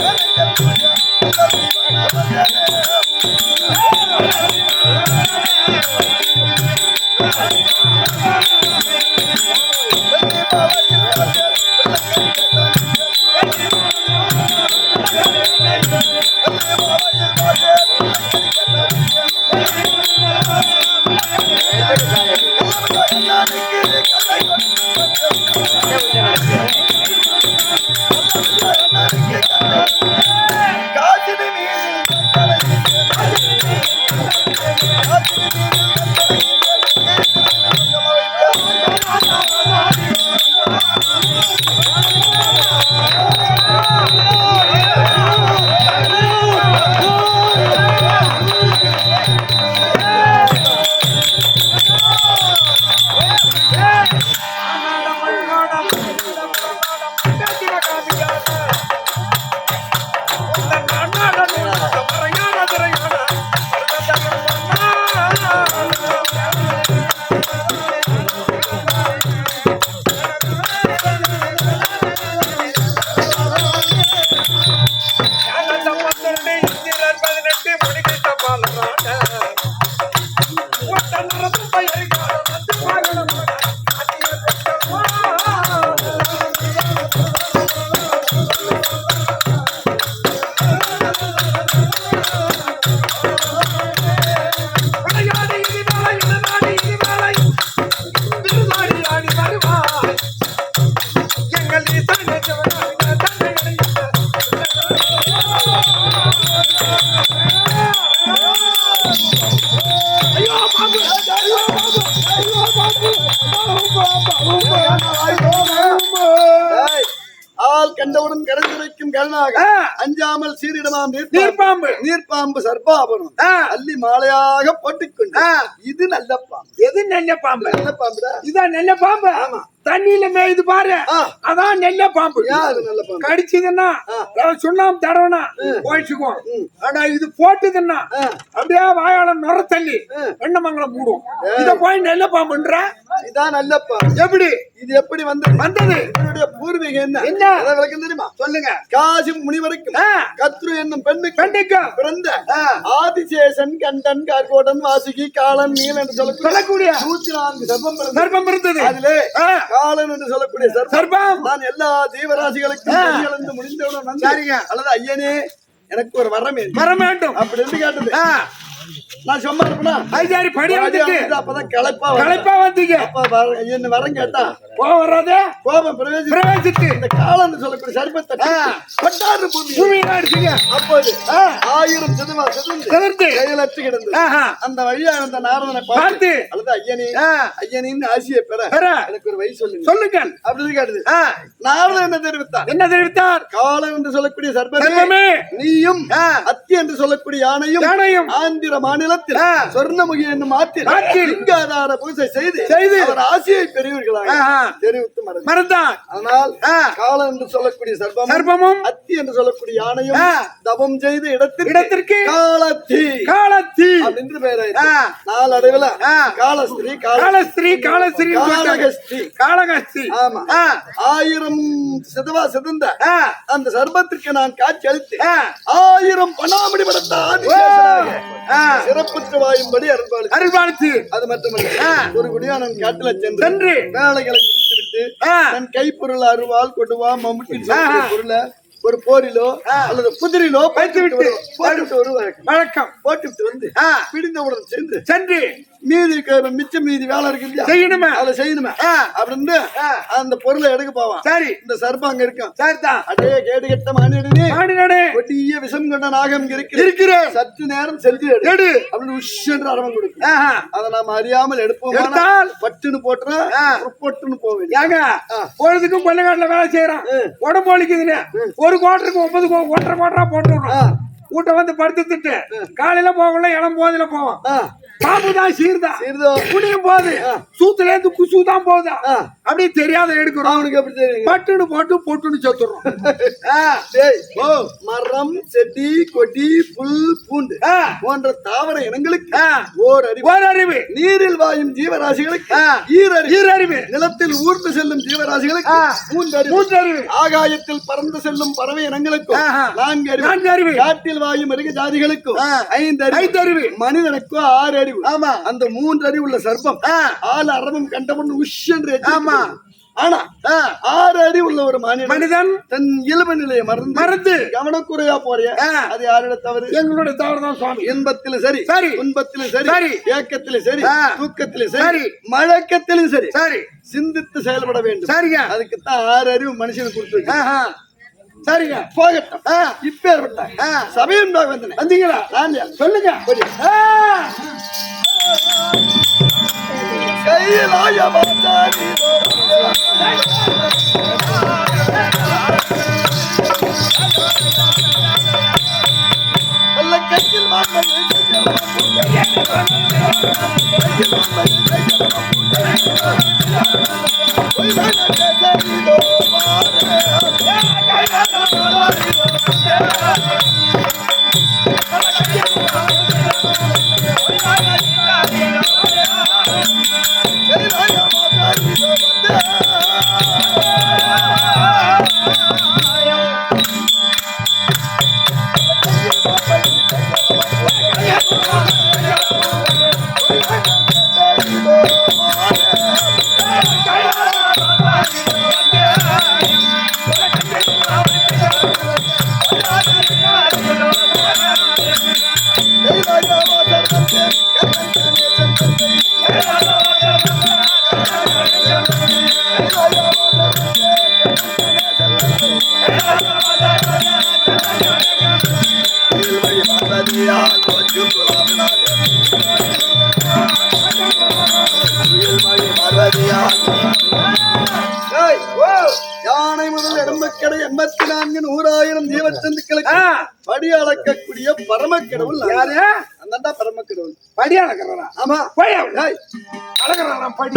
ஏய், நல்ல பாம்பு. எது நெல்ல பாம்பு நல்ல பாம்புடா? இதான் நெல்ல பாம்பு ஆமா. தண்ணியில மேயுது பாரு. அதான் நெல்ல பாம்பு. கடிச்சதுன்னா சுண்ணாம்பு தடவனா போயிடுச்சுக்கும் ம். ஆனா இது போட்டுதுன்னா. அப்படியே வாயால நுர தள்ளி. வெண்ணமங்கலம் மூடும். இத போய் நெல்ல பாம்புன்ற? இதான் நல்ல எப்படி? இது எப்படி வந்தது? வந்தது. இதனுடைய பூர்வீகம் என்ன? என்ன? விளக்கம் தெரியுமா? சொல்லுங்க. காசி முனிவருக்கும். கத்ரு என்னும் பெண்ணுக்கு கண்டிக்கும் பிறந்த. ஆதிசேஷன் கண்டன் கார்கோடன் வாசுகி காலன் நீல் என்று சொல்லக்கூடிய நூத்தி நான்கு சர்ப்பம் பிறந்தது. அதிலே. காலன் என்று சொல்லக்கூடிய சர்ப்பம் நான் எல்லா ஜீவராசிகளுக்கும் முடிந்தவுடன் சரிங்க. அல்லது ஐயனே எனக்கு ஒரு வரம். வர வேண்டும் அப்படி என்று கேட்டது. நான் சும்மா இருப்பேனா ஐயாரி படி வந்துட்டு அப்பதான் களைப்பா வந்தேன். களைப்பா வந்தீங்க அப்ப வர- என்ன வரம் கேட்டா கோவம் வராதே கோபம் பிரவேசி பிரவேசித்து இந்த காலன் சொல்லக்கூடிய பூமி அப்போது. ஆயிரம் சிதுமா சிதந்து. அந்த வழியா இருந்த நாரதனை பார்த்து. அல்லது ஐயனே ஆ. ஐயனின் ஆசியை பெற. எனக்கு ஒரு வழி சொல்லுங்க சொல்லுங்கள் அப்படின்னு கேட்டது. நாரதன் என்ன தெரிவித்தார் என்ன தெரிவித்தார் காலம் என்று சொல்லக்கூடிய சர்ப்பமே. நீயும். அத்தி என்று சொல்லக்கூடிய யானையும் யானையும். ஆந்திர மாநிலத்தில் ஆ. சொர்ணமுகி என்னும் ஆற்றில். லிங்காதார பூஜை செய்து செய்து. அவர் ஆசையை பெறுவீர்களாக ஆஹா. தெரிவித்து மறந்து மறந்தான் அதனால் ஆ. காலம் என்று சொல்லக்கூடிய சர்ப்பம் சர்ப்பமும் அத்தி என்று சொல்லக்கூடிய யானையும். தவம் செய்த இடத்திற்கு இடத்திற்கு காலத்தி காலத்தி அப்படின்னு ஆ. நாளடைவுல. காலஸ்திரி கால காலஸ்திரீ காலஸ்திரீ காலகஸ்தி. காலகஸ்தி ஆமா. ஆயிரம் சிதவா சிதந்த. அந்த சர்பத்திற்கு நான் காட்சி அளித்து. ஆயிரம் பணாமணி படத்த ஆ. சிறப்புற்று வாயும்படி அது மட்டுமல்ல. ஒரு குடியானன் காட்டுல சென்று சென்று வேலைகளை முடித்துவிட்டு. தன் கைப்பொருள் அருவாள் கொடுவா மம்முட்டி ஆஹா. பொருளை ஒரு போரிலோ. அல்லது குதிரையிலோ வைத்து விட்டு. போட்டுவிட்டு வருவார்கள் வழக்கம் போட்டுவிட்டு வந்து. பிடிந்தவுடன் சென்று சென்று மீதி மிச்சம் மீதி வேலை இருக்கு இல்லையா? செய்யணுமே. அதை செய்யணுமே. அப்படின்னு. அந்த பொருளை எடுக்க போவான். சரி. இந்த சர்ப்பம் அங்க இருக்கும் சரிதான். அடே கேடு கெட்ட மானிடனே. மாடினாடே கொடிய விஷம் கொண்ட நாகம் இருக்கிறது. இருக்கிறேன் சற்று நேரம் செல்வி எடு. அப்படின்னு உஷ் என்று அரவம் கொடுக்கும். அதை நாம அறியாமல் எடுப்போம்? எடுத்தால்? பட்டுன்னு போட்டுறா ஆ. பொட்டுன்னு போவேன் ஏங்க பொழுதுக்கும் கொள்ளக்காட்டுல வேலை செய்யறான். உடம்பு வலிக்குதுன்னு. ஒரு குவாட்டருக்கு ஒன்பது ஒன்றரை குவாட்டரா போட்டு விடுறோம் வீட்டை வந்து படுத்துட்டு காலையில போகல இளம் போதில போவோம் பாம்பு தான் சீர்தான் சீர்தோ. குடியும் போது சூத்துல இருந்து குசு தான் போகுதா. ஆ. அப்படியே தெரியாத எடுக்கிறோம். அவனுக்கு எப்படி தெரியும்? பட்டுன்னு போட்டு பொட்டுன்னு செத்துறோம். மரம் செடி கொடி புல் பூண்டு. போன்ற தாவர இனங்களுக்கு. ஓர் அறிவு ஒரு அறிவு நீரில் வாயும் ஜீவராசிகளுக்கு. ஈரறிவு. ஈரறிவு. நிலத்தில் ஊர்ந்து செல்லும் ஜீவராசிகளுக்கு. மூன்றறிவு. மூன்று அறிவு ஆகாயத்தில் பறந்து செல்லும் பறவை இனங்களுக்கும். நான்கு அறிவு நான்கு அறிவு காட்டில் வாயும் மிருக ஜாதிகளுக்கும். ஐந்து அறிவு ஐந்து அறிவு மனிதனுக்கு ஆறு அறிவு ஆமா. அந்த மூன்று அறிவு உள்ள சர்ப்பம். ஆள் அரவம் கண்டவன் உஷ் என்று எச்சரிக்கிறது. ஆமா. ஆனா. ஆறு அறிவு உள்ள ஒரு மனிதன் தன் இயல்பு நிலையை மறந்து மறந்து கவனக்குறையா போறிய. அது யாரோட தவறு எங்களுடைய தவறுதான் சுவாமி இன்பத்திலும் சரி சரி. துன்பத்திலும் சரி சரி. ஏக்கத்திலும் சரி. தூக்கத்திலும் சரி. மழக்கத்திலும் சரி சரி சிந்தித்து செயல்பட வேண்டும் சரிங்க அதுக்கு தான் ஆறு அறிவு மனுஷனுக்கு கொடுத்து ஆஹா. சரிங்க. போகட்டும். ஆ. இப்பேற்பட்ட ஆ. சபையும் வந்தீங்களா? சொல்லுங்க. கையிலாய படி அளக்கக்கூடிய பரமக்கடவுள் நான். யாரு? அந்தாண்டா பரமக்கடவுள். படி அளக்கிறா ஆமா. போய் அவன். ஏய், அளக்கிறா படி?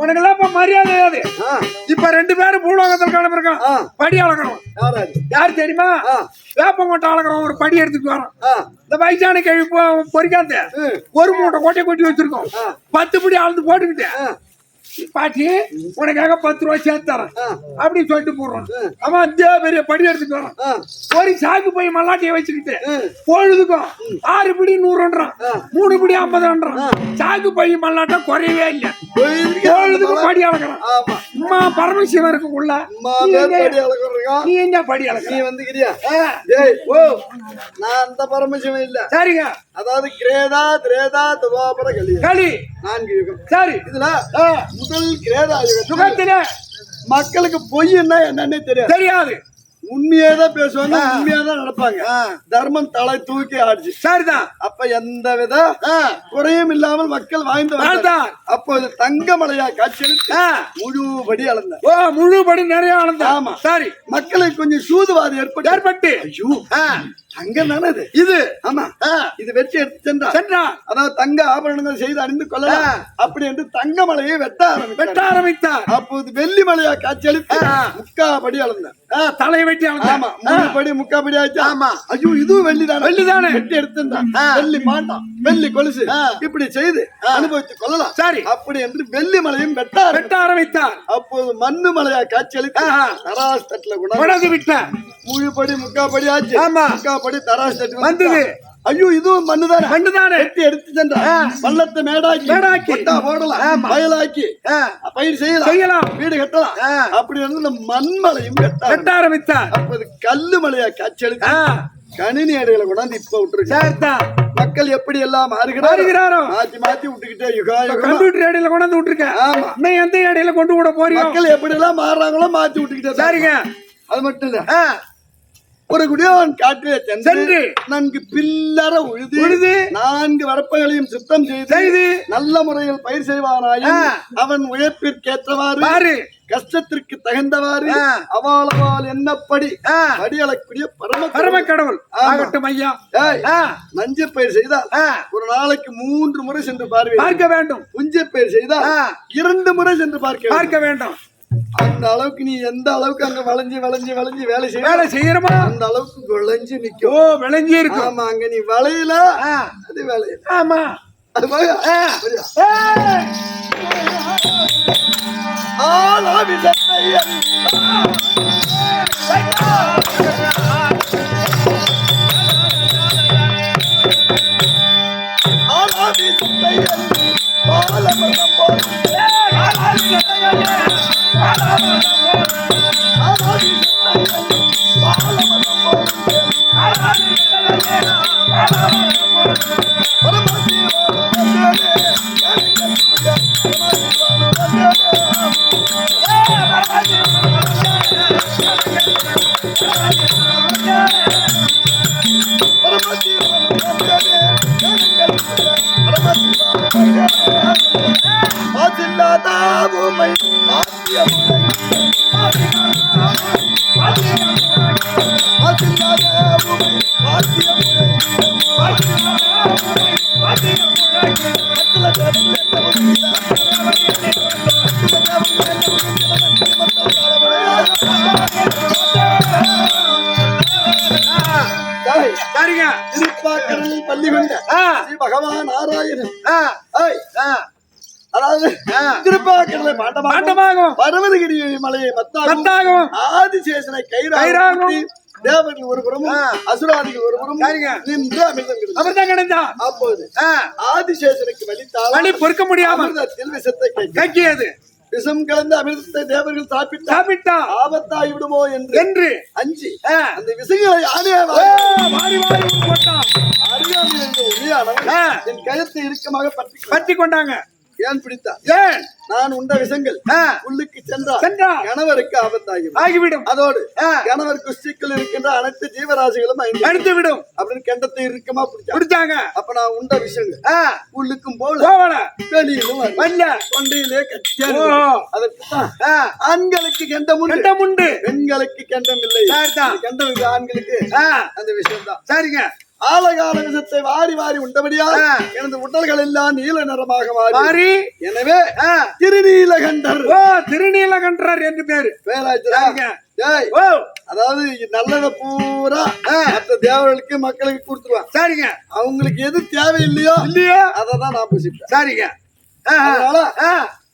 உனக்கெல்லாம் இப்ப மரியாதை ஆ, இப்ப ரெண்டு பேரும் பூலோகத்தில் கிளம்பிருக்கான். படி அளக்கிறோம் யாரா தெரியுமா? ஆ. வேப்பங்கொட்டை அளக்கிறோம் ஒரு படி எடுத்துட்டு வரோம் இந்த வயசான கழிவு பொறிக்காத. ஒரு மூட்டை கொட்டை கொட்டி வச்சிருக்கோம். பத்து படி அளந்து போட்டுக்கிட்டேன் பாட்டி உனக்காக பத்து ரூபாய் சேர்த்து தரேன். அப்படின்னு சொல்லிட்டு போடுறான் ம். அவன் அதே பெரிய படி எடுத்துட்டு வரான். ஒரு சாக்கு போய் மல்லாட்டியை வச்சுக்கிட்டு. பொழுதுக்கும் ஆறு பிடி நூறுன்றான். மூணு பிடி ஐம்பதுன்றான். சாக்கு போய் மல்லாட்டா குறையவே இல்லை. பொழுதுக்கும் படி அளக்கிறான். அம்மா பரமசிவம் அளக்கிறோம் நீ என்ன படி நீ அளக்கிற? வந்துக்கிறியா? ஓ நான் அந்த பரமசிவன் இல்ல. சரிங்க. அதாவது கிரேதா திரேதா துவாபர கலியுகம் களி நான்கு யுகம். சரி. இதுல முதல் கிரேதா யுகம் சுகத்திலே. மக்களுக்கு பொய்ன்னா என்னன்னே தெரியாது. தெரியாது. உண்மையே தான் பேசுவாங்க உண்மையா தான் நடப்பாங்க. தர்மம் தலை தூக்கி ஆடுச்சு. சரிதான். அப்ப எந்த வித குறையும் இல்லாமல் மக்கள். வாழ்ந்தார். அப்போது தங்கமலையா காட்சியளித்து ஆ. முழுபடி அளந்த. ஓ முழுபடி நிறைய ஆனந்த ஆமா. சரி. மக்களுக்கு கொஞ்சம் சூதுவாதி ஏற்பட்டு. ஏற்பட்டு. ஐயோ. தங்கம் தானே இது? இது. ஆமா. இது வெற்றி எடுத்து சென்றார் சென்றான். அதாவது தங்க ஆபரணங்கள் செய்து அணிந்து கொள்ளலாம். ஆ. அப்படி என்று தங்கமலையை வெட்ட வெட்ட ஆரம்பித்தார். அப்போது வெள்ளி மலையா காட்சியளித்து. முக்காபடி அளந்தார் தலை வெட்டி ஆமா ஆனந்த மூணு படி முக்கா படி ஆச்சு ஆமா. ஐயோ இதுவும் வெள்ளி தானே வெள்ளி தானே. வெட்டி. வெள்ளி மாட்டான் வெள்ளி கொலுசு. இப்படி செய்து அனுபவித்துக் கொள்ளலாம் சரி. அப்படி என்று வெள்ளி மலையும் வெட்டார் வெட்ட ஆரம்பித்தார் அப்போது மண்ணு மலையா காட்சியளித்து. தராஸ் தட்டுல கூட விட்ட முழு படி முக்கா படி ஆச்சு ஆமா. முக்கா படி தராஸ் தட்டு வந்தது. ஐயோ இதுவும் மண்ணு தானே மண்ணுதானே? வெட்டி எடுத்து சென்றார் ஆ. பள்ளத்தை மேடாக்கி மேடாக்கி. கொட்டா போடலாம். வயலாக்கி. பயிர் செய்யலாம். செய்யலாம். வீடு கட்டலாம். அப்படி இருந்து இந்த மண்மலையும் வெட்டார் வெட்ட ஆரம்பித்தார் அப்போது கல்லு மலையா ஆ, கணினி அடைகளை கொண்டாந்து இப்ப விட்டுருக்கு மக்கள் எப்படி எல்லாம் மாறுகிறாரோ மாத்தி மாத்தி விட்டுக்கிட்டே யுகா கம்ப்யூட்டர் இடையில கொண்டாந்து விட்டுருக்கேன் ஆமா. இன்னும் எந்த இடையில கொண்டு விட போறியோ? மக்கள் எப்படி எல்லாம் மாறுறாங்களோ மாத்தி விட்டுக்கிட்டே. சரிங்க. அது மட்டும் இல்ல. ஒரு குடியவன் காட்டிலே சென்று நன்கு பில்லற உழுது உழுது நான்கு வரப்புகளையும் சுத்தம் செய்து செய்து நல்ல முறையில் பயிர் செய்வானாயும் ஆ. அவன் உழைப்பிற்கேற்றவாறு கஷ்டத்திற்கு தகுந்தவாறு. அவாளவால் என்னப்படி அளக்கூடிய பரம பரம கடவுள். ஆகட்டும் ஐயா நஞ்சை பயிர் செய்தால் ஒரு நாளைக்கு மூன்று முறை சென்று பார்வை பார்க்க வேண்டும் புஞ்சை பயிர் செய்தால். இரண்டு முறை சென்று பார்க்க. பார்க்க வேண்டும் அந்த அளவுக்கு நீ எந்த அளவுக்கு அங்க வளைஞ்சு வளைஞ்சு வளைஞ்சு வேலை செய்ய வேலை செய்யறோமா அந்த அளவுக்கு விளைஞ்சு ஓ நிக்கும் விளைஞ்சி இருக்கும் ஆமா அங்க நீ வளையல அது வேலையில ஆமா அது அறி- ஆளாவிசத்தை அறி- திருப்பாக்கடலில் பள்ளி கொண்ட ஸ்ரீ பகவான் நாராயணன் அதாவது. திருப்பாக்கடலை பாண்டமாக பாண்டமாகும். பர்வதகிரி மலையை மத்தாகும் ஆதிசேஷனை. கைராகும் தேவர்கள் ஒரு புறமும். அசுராதிகள் ஒரு புறமும். நின்று அமிர்தம். அமிர்தம் கிடைந்தா அப்போது ஆதிசேஷனுக்கு வலித்தால் வலி பொறுக்க முடியாமல் அமிர்தத்தில் விஷத்தை கக்கியது. விஷம் கலந்த அமிர்தத்தை தேவர்கள் சாப்பிட்டால் சாப்பிட்டா ஆபத்தாகி விடுமோ என்று. என்று. அஞ்சி. அந்த விசைகளை யானே ஓ, வாரி வாரி ஊர் போட்டான் அறியாமல் இருந்த ஒளியானவன். என் கழுத்தை இறுக்கமாக பற்றி பற்றி கொண்டாங்க. ஏன் பிடித்தான் ஏன்? நான் உண்ட விஷங்கள் உள்ளுக்கு சென்றால் சென்றால் கணவருக்கு ஆபத்தாகிவிடும். ஆகிவிடும். அதோடு கணவர் குஸ்திக்குள் இருக்கின்ற அனைத்து ஜீவராசிகளும் அடித்து விடும். அப்படின்னு கண்டத்தை இறுக்கமா பிடிச்சான் பிடிச்சாங்க. அப்ப நான் உண்ட விஷயங்கள் ஆ, உள்ளுக்கும் போல வெளியிலும். வல்ல தொண்டையிலே கட்டியா ஓ, அதற்கு தான் ஆ, ஆண்களுக்கு கண்டம் கண்டம் உண்டு. பெண்களுக்கு கண்டம் இல்லை. கண்டம் ஆண்களுக்கு. அந்த விஷயம் தான் சரிங்க. ஆலகால விஷத்தை வாரி வாரி உண்டபடியால் ஆ. எனது உடல்கள் எல்லாம் நீல நிறமாக மாறி. மாறி. எனவே திருநீலகண்டர். ஓ திருநீலகண்டர் என்று பேரு. ஓ. அதாவது நல்லத பூரா மற்ற தேவர்களுக்கு மக்களுக்கு கொடுத்துருவான். சரிங்க. அவங்களுக்கு எது தேவையில்லையோ இல்லையா? அதை தான் நான் புசிப்பேன். சரிங்க.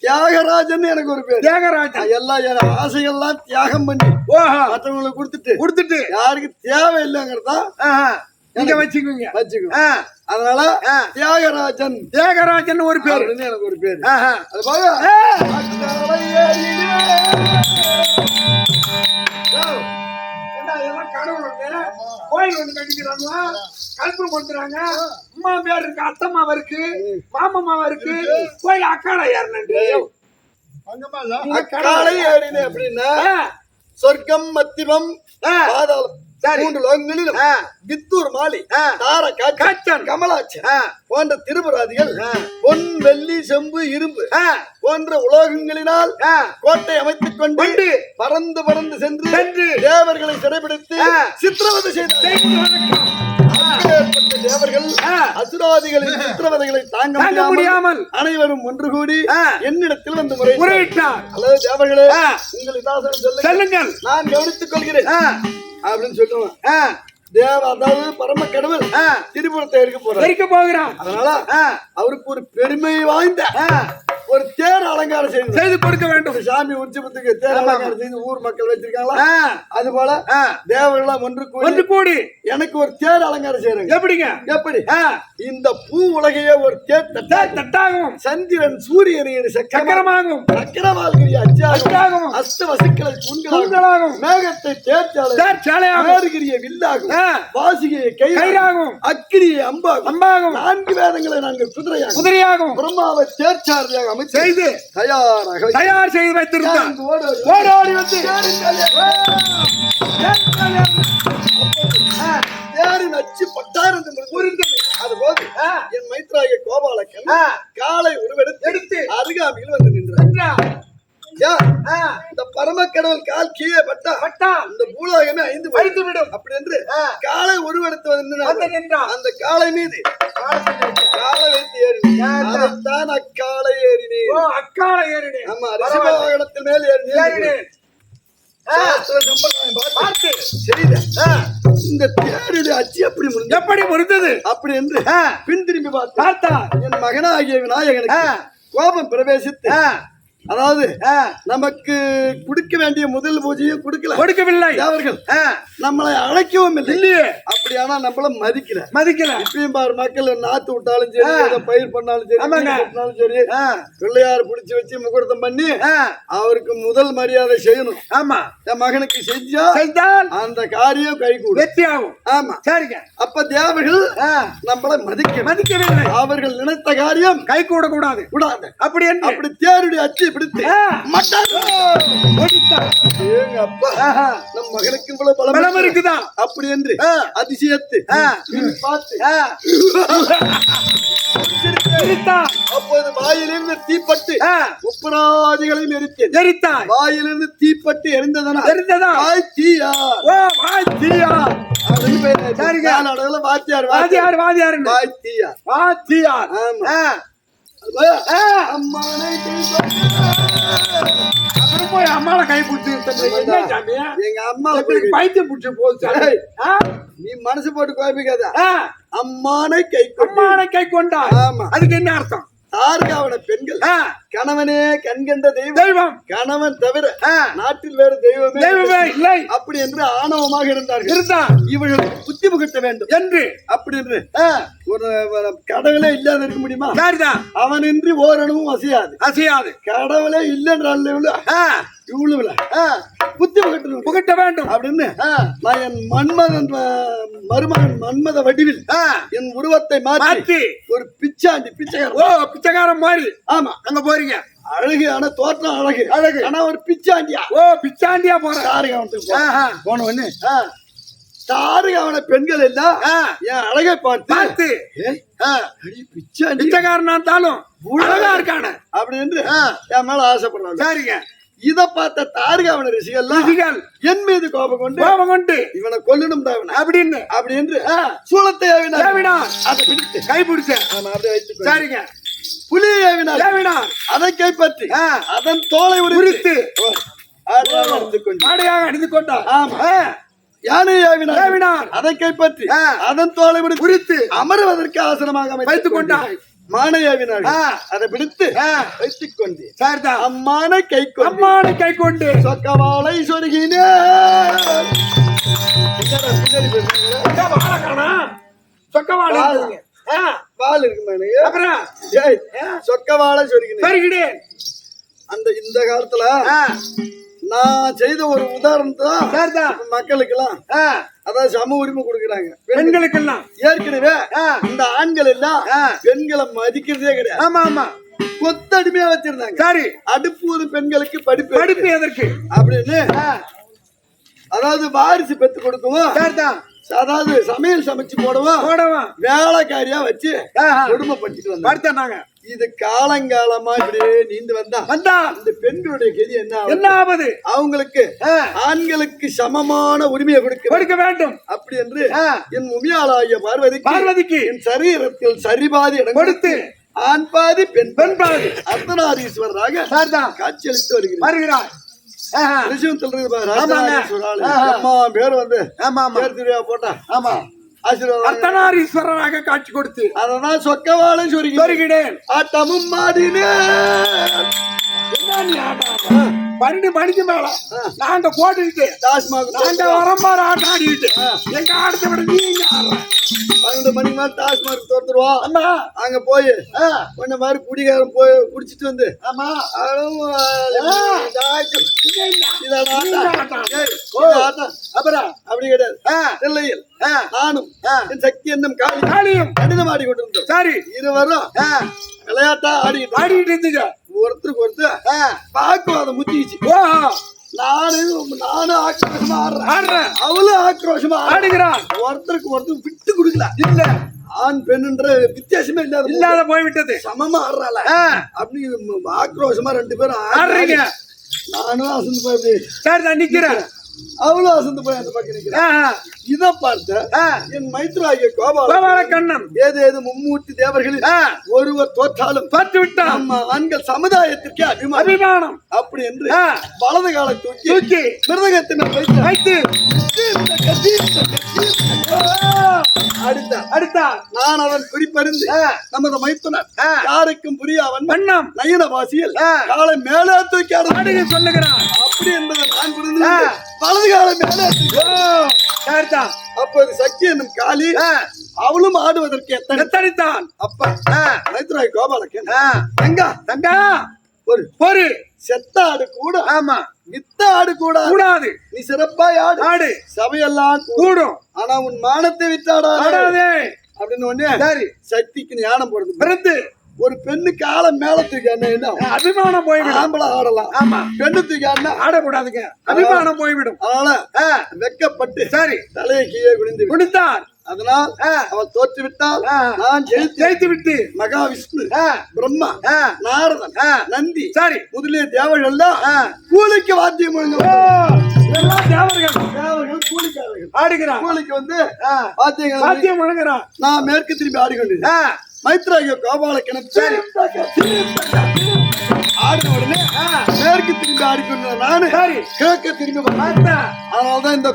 தியாகராஜன் எனக்கு ஒரு பேர். தியாகராஜன். நான் எல்லாம் என் ஆசைகள்லாம் தியாகம் பண்ணி ஓஹோ. மற்றவங்களுக்கு கொடுத்துட்டு கொடுத்துட்டு. யாருக்கு தேவையில்லைங்கிறதா ஆஹா. நீங்க வச்சுக்கோங்க வச்சுக்கோ ஆ, அதனால. தியாகராஜன் தியாகராஜன் ஒரு பேரு எனக்கு ஒரு பேர். அது. கோயில் ஒண்ணு கட்டிக்கிறாங்களா கல்புரம் பண்றாங்க அம்மா பேர் இருக்கு அத்தம்மாவ இருக்கு மாமம்மாவ இருக்கு கோயில் அக்காடா யாருன்னு அக்காலை ஏறினே அப்படின்னா சொர்க்கம் மத்திமம். பாதாளம். மூன்று லோகங்களிலும். வித்தூர் மாலி. தார காட்சி காச்சன். போன்ற திருபுராதிகள். பொன் வெள்ளி செம்பு இரும்பு போன்ற உலோகங்களினால் கோட்டை அமைத்துக் கொண்டு பறந்து பறந்து சென்று சென்று தேவர்களை சிறைபிடித்து. சித்திரவதை செய்து தேவர்கள். அசுராதிகளின் சித்திரவதைகளை தாங்க முடியாமல் அனைவரும் ஒன்று கூடி. என்னிடத்தில் வந்து முறை முறையிட்டார் அல்லது தேவர்களே. உங்கள் செல்லுங்கள் நான் கவனித்துக் கொள்கிறேன் அப்படின்னு சொல்லுவேன் தேவ அதாவது பரம கடவுள். திரிபுரத்தை இருக்க போறார். எரிக்க போகிறான் அதனால அவருக்கு ஒரு பெருமை வாய்ந்த ஒரு தேர் அலங்காரம் செய்து செய்து கொடுக்க வேண்டும். சாமி உற்சவத்துக்கு தேர் அலங்காரம் செய்து ஊர் மக்கள் வச்சிருக்காங்களா? அது போல ஆ, தேவர்களாம் ஒன்று கூடி ஒன்று கூடி எனக்கு ஒரு தேர் அலங்காரம் செய்யறாங்க. எப்படிங்க? எப்படி? இந்த பூ உலகையே ஒரு தேர்த்த தே- தட்டாகவும் சந்திரன் சூரியனின் சக்கரம் சக்கரமாகவும் சக்கரவால்கிரி அச்சாகும் அஸ்த வசுக்களை தூண்களாகவும் மேகத்தை தேர் மேருகிரிய வில்லாகும். ஆ, வாசிகையை கை கயிறாகும் அக்கிரியை அம்பாகும். அம்பாகும். நான்கு வேதங்களை நாங்கள் குதிரையாகும். குதிரையாகவும் பிரம்மாவை தேர்ச்சாரதியாக அமைச்சு செய்து. தயாராக தயார் செய்து வைத்திருந்தார். ஓடோடி வந்து. தேரின் அச்சு பட்டார் புரிந்தது ஆ. என் மைத்ராய கோபாலக்கன். காலை உருவெடுத்து எடுத்து. அருகாமையில் வந்து நின்றார். இந்த பரமக்கடவுள் கால் கீழே பட்டா பட்டா. இந்த பூலோகமே ஐந்து வைத்து விடும் அப்படி என்று. காலை உருவெடுத்து வந்து நின்றார். அந்த காலை மீது. காலை வைத்து ஏறினேன். அதைத்தான் அக்காலை ஏறினேன். அக்கால ஏறினேன். ஆமா ரிஷபவாகனத்தின் மேல் ஏறினேன். இந்த தேருடைய அச்சு எப்படி எப்படி முறிந்தது அப்படி என்று பின் திரும்பி பார்த்து என் மகனாகிய விநாயகனுக்கு. கோபம் பிரவேசித்து அதாவது நமக்கு கொடுக்க வேண்டிய முதல் பூஜையும் கொடுக்கல. கொடுக்கவில்லை. அவர்கள் நம்மளை அழைக்கவும் இல்லை. இல்லையே. அப்படியானா நம்மள மதிக்கல. மதிக்கல. இப்பயும் பாரு மக்கள் நாத்து விட்டாலும் சரி பயிர் பண்ணாலும் சரி கட்டினாலும் சரி பிள்ளையார் பிடிச்சி வச்சு முகூர்த்தம் பண்ணி அவருக்கு முதல் மரியாதை செய்யணும். ஆமா. என் மகனுக்கு செஞ்சா செய்தால் அந்த காரியம் கை கூடும். வெற்றி ஆகும் ஆமா. சரிங்க. அப்ப தேவர்கள் நம்மளை மதிக்க மதிக்கவில்லை. அவர்கள் நினைத்த காரியம் கை கூட கூடாது கூடாது அப்படி அப்படி தேருடைய அச்சு பிடித்து நம் மகனுக்கு இவ்வளவு பலம் இருக்குதா? அப்படி என்று. அதிசயத்து பார்த்து. அப்போது வாயிலிருந்து தீப்பட்டு உப்பராதிகளையும் எரித்தேன். எரித்தார். வாயிலிருந்து தீப்பட்டு எரிந்ததனா எரிந்ததா? வாய் தீயா. ஓ சரிங்க. நாளடைவுல வாத்தியார் வாத்தியார் வாத்தியார். வாத்தியார். வாய் தீயா. வாத்தியார். ஆமா. அப்புறம் போய் அம்மாவை கை பிடிச்சி எங்க அம்மா பைத்தியம் பிடிச்சி. ஆ, நீ மனசு போட்டு குழப்பிக்காத அம்மானை கை கொண்டு அம்மாவை கை கொண்டார் ஆமா. அதுக்கு என்ன அர்த்தம் தார்காவன பெண்கள். கணவனே கண்கண்ட தெய்வம். தெய்வம். கணவன் தவிர நாட்டில் வேறு தெய்வமே தெய்வமே இல்லை. அப்படி என்று ஆணவமாக இருந்தார்கள். இருந்தார். இவர்களுக்கு புத்தி புகட்ட வேண்டும். என்று. அப்படி என்று. ஒரு கடவுளே இல்லாத இருக்க முடியுமா? சரிதான் அவனின்றி ஓரணுவும் அசையாது. அசையாது. கடவுளே இல்லைன்றால் இவ்வளவு ஆ, இவ்வளவுல? புத்தி புகட்டணும் புகட்ட வேண்டும். அப்படின்னு நான் என் மன்மதன் மருமகன் மன்மத வடிவில் என் உருவத்தை மாற்றி ஒரு பிச்சாண்டி பிச்சைக்காரன். ஓ பிச்சைக்காரன் மாதிரி. ஆமா. அங்க போறீங்க. அழகு ஆனா தோற்றம் அழகு. அழகு. ஆனா ஒரு பிச்சாண்டியா? ஓ பிச்சாண்டியா போற. தாரகவனத்துக்கு போ- ஆஹா. போன உடனே ஆ, தாரகவன பெண்கள் எல்லாம் என் அழகை பார்த்து பார்த்து. பிச்சாண்டி. பிச்சைக்காரனா இருந்தாலும் அழகா இருக்கான. அப்படி என்று ஆ. என் மேல ஆசைப்படுறாங்க. சரிங்க. இத பார்த்த தாரகாவன ரிஷிகள்லாம் ருசிகள் என் மீது கோபம் கொண்டு கோபம் கொண்டு இவனை கொல்லணும் இவனை. அப்படின்னு அப்படி என்று சூளத்தை ஏவினார். அதை பிடித்து. கை பிடிச்ச. ஆமா, அப்படியே கொண்டு. சரிங்க. புலி ஏவினார். ஏவினார். அதை கைப்பற்றி அதன் தோலை உரித்து. கொண்டு. ஆடையாக அணிந்து கொண்டார். ஆமா. யானை ஏவினார். ஏவினார். அதை கைப்பற்றி. அதன் தோலை உரித்து உரித்து அமருவதற்கு ஆசனமாக வைத்துக் கொண்டு கொண்டார். மானை ஏவினார் ஆ. அதை பிடித்து வைத்துக் கொண்டு சரிதான் அம்மானை கை கொண்டு அம்மானை கை கொண்டு சொக்கவாளை. காணோம். சொக்கவாளை வால் இருக்குமா எனக்கு அப்புறம்? சொக்கவாளை சொருகினேன். அந்த இந்த காலத்துல நான் செய்த ஒரு உதாரணத்தை தான் சரிதான் மக்களுக்கெல்லாம் அதாவது சம உரிமை கொடுக்குறாங்க. பெண்கள். பெண்களுக்கெல்லாம். ஏற்கனவே இந்த ஆண்கள் எல்லாம். பெண்களை மதிக்கிறதே கிடையாது. ஆமா ஆமா. கொத்தடிமையா வச்சிருந்தாங்க. சரி. அடுப்பு ஒரு பெண்களுக்கு படிப்பு படிப்பு எதற்கு? அப்படின்னு அதாவது வாரிசு பெத்து கொடுக்கவும் சரிதான் அதாவது சமையல் சமைச்சு போடவும் போடவும் வேலைக்காரியா வச்சு. குடும்பப்படுத்திட்டு வந்தாங்க படுத்தாங்க இது காலங்காலமா இப்படியே நீண்டு வந்தா வந்தா. இந்த பெண்களுடைய கதி என்ன? என்ன ஆவது அவங்களுக்கு ஆண்களுக்கு சமமான உரிமையை கொடுக்க கொடுக்க வேண்டும். அப்படி என்று என் உமியாளாகிய பார்வதிக்கு பார்வதிக்கு என் சரீரத்தில் சரிபாதி இடம் கொடுத்து ஆண் பாதி பெண் பெண் பாதி. அர்த்தநாரீஸ்வரராக சரிதான் காட்சியளித்து வருகிறேன். வருகிறார். விஷயத்தில் இருக்கு பாரு, பேர் வந்து ஆமா ஆமா பேர் போட்டா. ஆமா. அர்த்தநாரீஸ்வரராக காட்சி கொடுத்து. அததான் சொக்கவாளம் சொல்லி வருகிறேன் ஆட்டமும் மாடினே என்ன நீ ஆட்டம்? பன்னெண்டு மணிக்கு மேல நாங்க போட்டுக்கிட்டு டாஸ்மாக் நாங்க வரம்பாரு ஆட்டம் ஆடிக்கிட்டு எங்க ஆடத்தை விட நீ இங்க ஆடுற? பன்னெண்டு மணிக்கு மேல டாஸ்மார்க் திறந்துருவோம் ஆமா அங்க போய் கொஞ்ச மாதிரி குடிகாரன் போய் குடிச்சிட்டு வந்து ஆமா. அப்புறம் அப்படி கிடையாது. ஆ, தில்லையில் ஆ, நானும் ஆ. என் சக்தி என்னும் காளி காளியும். கடிதம் ஆடி கொண்டிருந்தோம் சரி. இருவரும் விளையாட்டா ஆடிக்கிட்டு ஆடிட்டு இருந்துங்க. ஒருத்தருக்கு ஒருத்தர் பாக்குவாதம் முத்திச்சு ஓ நானும் நானும் ஆக்ரோஷமா ஆடுறேன். ஆடுறேன். அவளும் ஆக்ரோஷமா. ஆடுகிறான் ஒருத்தருக்கு ஒருத்தர் விட்டு கொடுக்கல. இல்ல. ஆண் பெண்ணுன்ற வித்தியாசமே இல்லாத இல்லாத போய்விட்டது. சமமா ஆடுறாள. ஆ, அப்படி ஆக்ரோஷமா ரெண்டு பேரும் ஆடி- ஆடுறீங்க. நானும் அசந்து போய் சரி நான் நிக்கிறேன். அவளும் அசந்து போய் அந்த பக்கம் இத பார்த்த என் மைத்ராகிய கோபால கண்ணன். ஏது ஏது மும்மூர்த்தி தேவர்களில் ஒருவர் தோற்றாலும் பார்த்து விட்டான் நம்ம ஆண்கள் சமுதாயத்திற்கு அபிமானம். அப்படி என்று வலது காலை தூக்கி தூக்கி மிருதகத்தின வைத்து வைத்து. அடித்தான் அடுத்தார் நான் அவன் குறிப்பறிந்து நமது மைத்துனர். யாருக்கும் புரியாவன் வண்ணம். நயன வாசியில். காலை மேலே தூக்கி ஆடுக சொல்லுகிறான். அப்படி என்பதை நான் புரிந்து. வலது காலை மேலே தூக்கி அப்போது சக்தி என்னும் காளி அவளும் ஆடுவதற்கு எத்தனை? எத்தனைத்தான்? அப்ப. ஆ, மைத்ராய் கோபாலக்கன். ஆ, எங்க? தங்கா? ஒரு பொறு. செத்த ஆடு கூட. ஆமா. வித்த ஆடு கூட கூடாது. நீ சிறப்பாய் ஆடு. ஆடு. சபையெல்லாம் கூடும். கூடும். ஆனா உன் மானத்தை ஆடாதே. அப்படின்னு ஒண்ணு சரி. சக்திக்கு ஞானம் போடுது. பிறந்து. ஒரு பெண்ணு காலை மேல தூக்கி ஆடினா என்ன ஆகும்? அபிமானம் போய்விடும். ஆம்பளை ஆடலாம். ஆமா. பெண்ணு தூக்கி ஆடினா ஆடக்கூடாதுங்க. அபிமானம் போய்விடும். அதனால வெக்கப்பட்டு சரி. தலையை கீழே குனிந்து. முடித்தார் அதனால் ஆ, அவள் தோற்று விட்டால். நான் ஜெயித்து விட்டு. மகாவிஷ்ணு பிரம்மா நாரதன் நந்தி சரி. முதலிய தேவர்கள் எல்லாம் ஆ. கூலிக்கு வாத்தியம் இதெல்லாம் தேவர்கள். தேவர்கள் கூலிக்காரர்கள். ஆடுகிறான் கூலிக்கு வந்து ஆ, வாத்தியங்கள் வாத்தியம் முழங்குறான் நான் மேற்கு திரும்பி ஆடிக்கொண்டிருந்தேன் ஆ, மைத்ராகிய கோபால கிணத்து ஆடின உடனே மேற்கு திரும்பி ஆடிக்கொண்டிருந்த நானு கிழக்க திரும்பி பார்த்தேன். பார்த்தா அதனாலதான் இந்த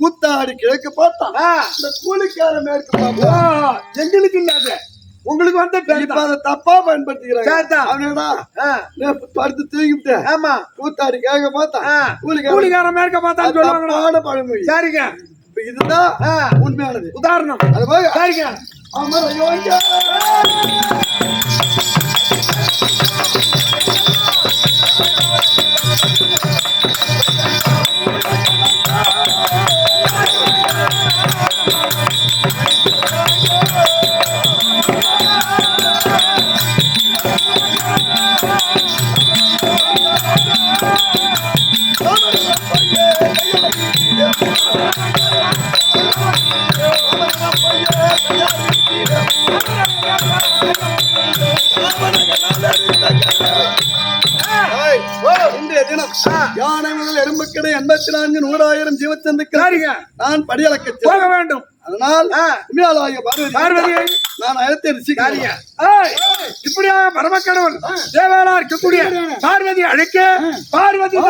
கூத்தாடி கிழக்கு பார்த்தான் இந்த கூலிக்கார மேற்கு பார்த்தான் எங்களுக்கு இல்லாத. உங்களுக்கு வந்த இப்ப அதை தப்பா பயன்படுத்திக்கிறாங்க படுத்து தூங்கிவிட்டேன். ஆமா. கூத்தாடி கேட்க பார்த்தான் கூலிக்கார மேற்க பார்த்தான்னு சொல்லுவாங்களா? தப்பான பழமொழி. சரிங்க. இதுதான் உண்மையானது. உதாரணம். அது போக சரிங்க. அமர யோகியா. ஏய், இன்றைய தினம். யானை முதல் எறும்புக்கடை எண்பத்தி நான்கு நூறாயிரம் ஜீவச்சந்துக்கள் சரிங்க நான் படியளக்க போக வேண்டும். அதனால். உண்மையாளாகிய பார்வதி. பார்வதியை நான் அழைத்து ஏய், இப்படியாக பரமக்கடவுள் தேவாலா இருக்கக்கூடிய பார்வதி அழைக்க பார்வதி